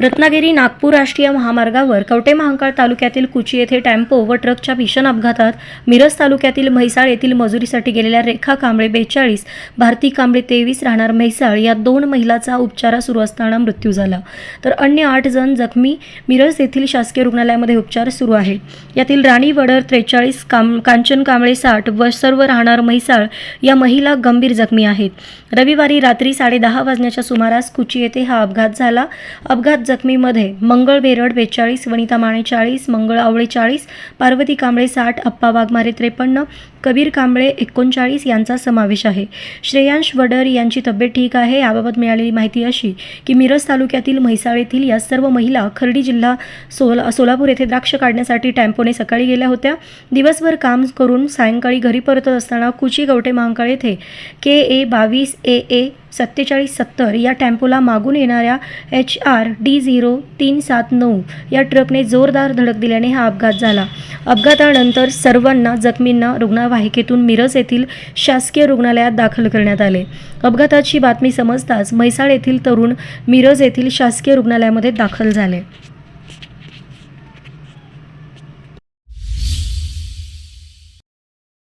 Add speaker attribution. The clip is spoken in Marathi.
Speaker 1: रत्नागिरी नागपूर राष्ट्रीय महामार्गावर कवटे महांकाळ तालुक्यातील कुची येथे टेम्पो व ट्रकच्या भीषण अपघातात मिरज तालुक्यातील म्हैसाळ येथील मजुरीसाठी गेलेल्या रेखा कांबळे बेचाळीस भारती कांबळे तेवीस राहणार म्हैसाळ या दोन महिलाचा उपचारा सुरू असताना मृत्यू झाला. तर अन्य आठ जण जखमी मिरज येथील शासकीय रुग्णालयामध्ये उपचार सुरू आहे. यातील राणी वडर त्रेचाळीस काम कांचन कांबळे साठ व सर्व राहणार म्हैसाळ या महिला गंभीर जखमी आहेत. रविवारी रात्री साडेदहा वाजण्याच्या सुमारास कुची येथे हा अपघात झाला. अपघात जखमीमध्ये मंगळ बेरड बेचाळीस वनिता माने चाळीस मंगळ आवळे चाळीस पार्वती कांबळे साठ अप्पा वाघमारे त्रेपन्न कबीर कांबळे एकोणचाळीस यांचा समावेश आहे. श्रेयांश वडर यांची तब्येत ठीक आहे याबाबत मिळालेली माहिती अशी की मिरज तालुक्यातील म्हैसाळ येथील या सर्व महिला खर्डी जिल्हा सोला सोलापूर येथे द्राक्ष काढण्यासाठी टेम्पोने सकाळी गेल्या होत्या. दिवसभर काम करून सायंकाळी घरी परतत असताना कुची गवटे महांकाळ येथे के ए बावीस ए ए सत्तेचाळीस सत्तर या टेम्पोला मागून येणाऱ्या एच आर डी झिरो तीन सात नऊ या ट्रकने जोरदार धडक दिल्याने हा अपघात झाला. अपघातानंतर सर्वांना जखमींना रुग्णवाहिकेतून मिरज येथील शासकीय रुग्णालयात दाखल करण्यात आले. अपघाताची बातमी समजताच म्हैसाळ येथील तरुण मिरज येथील शासकीय रुग्णालयामध्ये दाखल झाले.